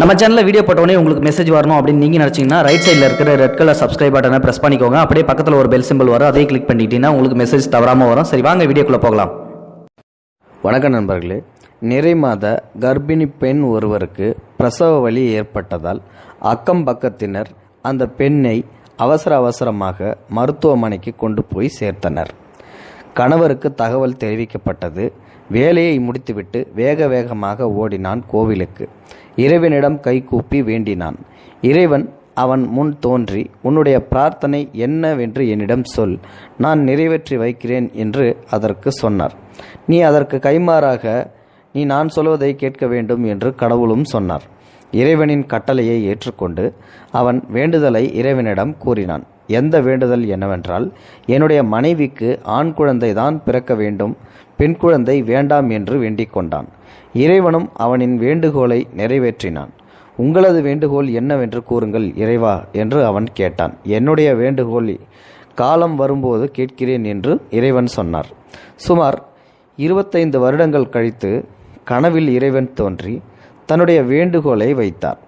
நம்ம சேனலில் வீடியோ போட்டோடனே உங்களுக்கு மெசேஜ் வரணும் அப்படின்னு நீங்கள் நினச்சிங்கன்னா ரைட் சைடில் இருக்கிற ரெட் கலர் சப்ஸ்கிரைப் பட்டனை ப்ரெஸ் பண்ணிக்கோங்க. அப்படியே பக்கத்தில் ஒரு பெல் சிம்பிள் வரும். அதே கிளிக் பண்ணிட்டீங்கன்னா உங்களுக்கு மெசேஜ் தவறாமல் வரும். சரி வாங்க வீடியோக்குள்ளே போகலாம். வணக்கம் நண்பர்களே. நிறை மாத கர்ப்பிணி பெண் ஒருவருக்கு பிரசவ வலி ஏற்பட்டதால் அக்கம் பக்கத்தினர் அந்த பெண்ணை அவசர அவசரமாக மருத்துவமனைக்கு கொண்டு போய் சேர்த்தனர். கணவருக்கு தகவல் தெரிவிக்கப்பட்டது. வேலையை முடித்துவிட்டு வேக வேகமாக ஓடினான் கோவிலுக்கு. இறைவனிடம் கைகூப்பி வேண்டினான். இறைவன் அவன் முன் தோன்றி உன்னுடைய பிரார்த்தனை என்னவென்று என்னிடம் சொல். நான் நிறைவேற்றி வைக்கிறேன் என்று அதற்கு சொன்னார். நீ அதற்கு கைமாறாக நீ நான் சொல்வதை கேட்க வேண்டும் என்று கடவுளும் சொன்னார். இறைவனின் கட்டளையை ஏற்றுக்கொண்டு அவன் வேண்டுதலை இறைவனிடம் கூறினான். எந்த வேண்டுதல் என்னவென்றால் என்னுடைய மனைவிக்கு ஆண் குழந்தை தான் பிறக்க வேண்டும் பெண் குழந்தை வேண்டாம் என்று வேண்டிக் கொண்டான். இறைவனும் அவனின் வேண்டுகோளை நிறைவேற்றினான். உங்களது வேண்டுகோள் என்னவென்று கூறுங்கள் இறைவா என்று அவன் கேட்டான். என்னுடைய வேண்டுகோள் காலம் வரும்போது கேட்கிறேன் என்று இறைவன் சொன்னார். சுமார் இருபத்தைந்து வருடங்கள் கழித்து கனவில் இறைவன் தோன்றி தன்னுடைய வேண்டுகோளை வைத்தார்.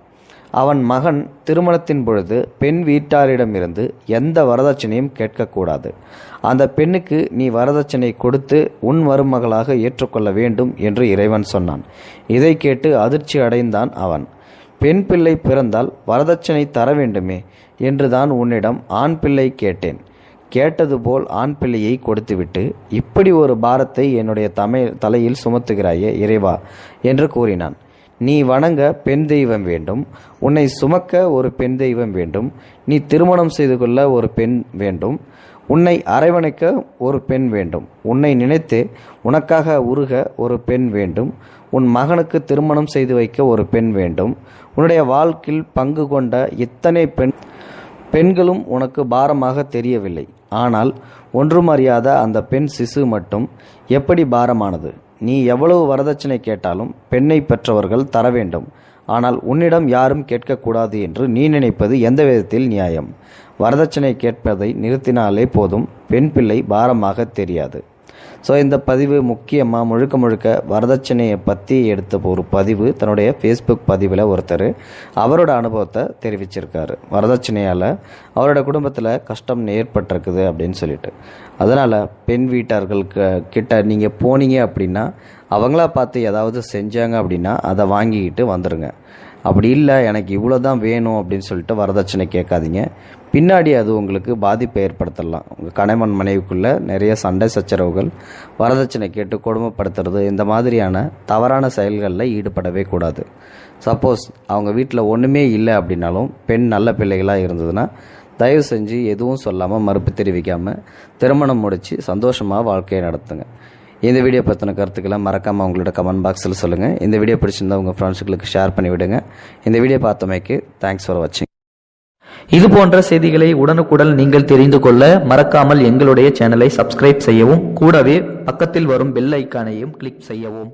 அவன் மகன் திருமணத்தின் பொழுது பெண் வீட்டாரிடமிருந்து எந்த வரதட்சணையும் கேட்கக்கூடாது. அந்த பெண்ணுக்கு நீ வரதட்சணை கொடுத்து உன் மருமகளாக ஏற்றுக்கொள்ள வேண்டும் என்று இறைவன் சொன்னான். இதை கேட்டு அதிர்ச்சி அடைந்தான் அவன். பெண் பிள்ளை பிறந்தால் வரதட்சணை தர வேண்டுமே என்றுதான் உன்னிடம் ஆண் பிள்ளை கேட்டேன். கேட்டது போல் ஆண் பிள்ளையை கொடுத்துவிட்டு இப்படி ஒரு பாரத்தை என்னுடைய தமை தலையில் சுமத்துகிறாயே இறைவா என்று கூறினான். நீ வணங்க பெண் தெய்வம் வேண்டும். உன்னை சுமக்க ஒரு பெண் தெய்வம் வேண்டும். நீ திருமணம் செய்து கொள்ள ஒரு பெண் வேண்டும். உன்னை அரவணைக்க ஒரு பெண் வேண்டும். உன்னை நினைத்து உனக்காக உருக ஒரு பெண் வேண்டும். உன் மகனுக்கு திருமணம் செய்து வைக்க ஒரு பெண் வேண்டும். உன்னுடைய வாழ்க்கையில் பங்கு கொண்ட இத்தனை பெண் பெண்களும் உனக்கு பாரமாக தெரியவில்லை. ஆனால் ஒன்றும் அறியாத அந்த பெண் சிசு மட்டும் எப்படி பாரமானது? நீ எவ்வளவு வரதட்சணை கேட்டாலும் பெண்ணை பெற்றவர்கள் தர வேண்டும். ஆனால் உன்னிடம் யாரும் கேட்கக்கூடாது என்று நீ நினைப்பது எந்த விதத்தில் நியாயம்? வரதட்சணை கேட்பதை நிறுத்தினாலே போதும். பெண் பிள்ளை பாரமாக தெரியாது. ஸோ இந்த பதிவு முக்கியமாக முழுக்க முழுக்க வரதட்சணையை பற்றி எடுத்த ஒரு பதிவு தன்னுடைய ஃபேஸ்புக் பதிவில் ஒருத்தர் அவரோட அனுபவத்தை தெரிவிச்சிருக்காரு. வரதட்சணையால் அவரோட குடும்பத்தில் கஷ்டம் ஏற்பட்டிருக்குது அப்படின்னு சொல்லிட்டு. அதனால் பெண் வீட்டார்களுக்கு கிட்ட நீங்கள் போனீங்க அப்படின்னா அவங்களா பார்த்து ஏதாவது செஞ்சாங்க அப்படின்னா அதை வாங்கிக்கிட்டு வந்துடுங்க அப்படி இல்லை எனக்கு இவ்வளோ தான் வேணும் அப்படின்னு சொல்லிட்டு வரதட்சணை கேட்காதீங்க. பின்னாடி அது உங்களுக்கு பாதிப்பை ஏற்படுத்தலாம். உங்கள் கணவன் மனைவிக்குள்ளே நிறைய சண்டை சச்சரவுகள் வரதட்சணை கேட்டு கொடுமைப்படுத்துறது இந்த மாதிரியான தவறான செயல்களில் ஈடுபடவே கூடாது. சப்போஸ் அவங்க வீட்டில் ஒன்றுமே இல்லை அப்படின்னாலும் பெண் நல்ல பிள்ளைகளாக இருந்ததுன்னா தயவு செஞ்சு எதுவும் சொல்லாமல் மறுப்பு தெரிவிக்காமல் திருமணம் முடித்து சந்தோஷமாக வாழ்க்கையை நடத்துங்க. இந்த வீடியோ பற்றின கருத்துக்களை மறக்காமல் உங்களோட கமெண்ட் பாக்ஸில் சொல்லுங்கள் இந்த வீடியோ பிடிச்சிருந்தா உங்கள் ஃப்ரெண்ட்ஸுகளுக்கு ஷேர் பண்ணி விடுங்க. இந்த வீடியோ பார்த்தமைக்கு தேங்க்ஸ் ஃபார் வாட்சிங் இது போன்ற செய்திகளை உடனுக்குடன் நீங்கள் தெரிந்து கொள்ள மறக்காமல் எங்களுடைய சேனலை சப்ஸ்கிரைப் செய்யவும் கூடவே பக்கத்தில் வரும் பெல் ஐக்கானையும் கிளிக் செய்யவும்.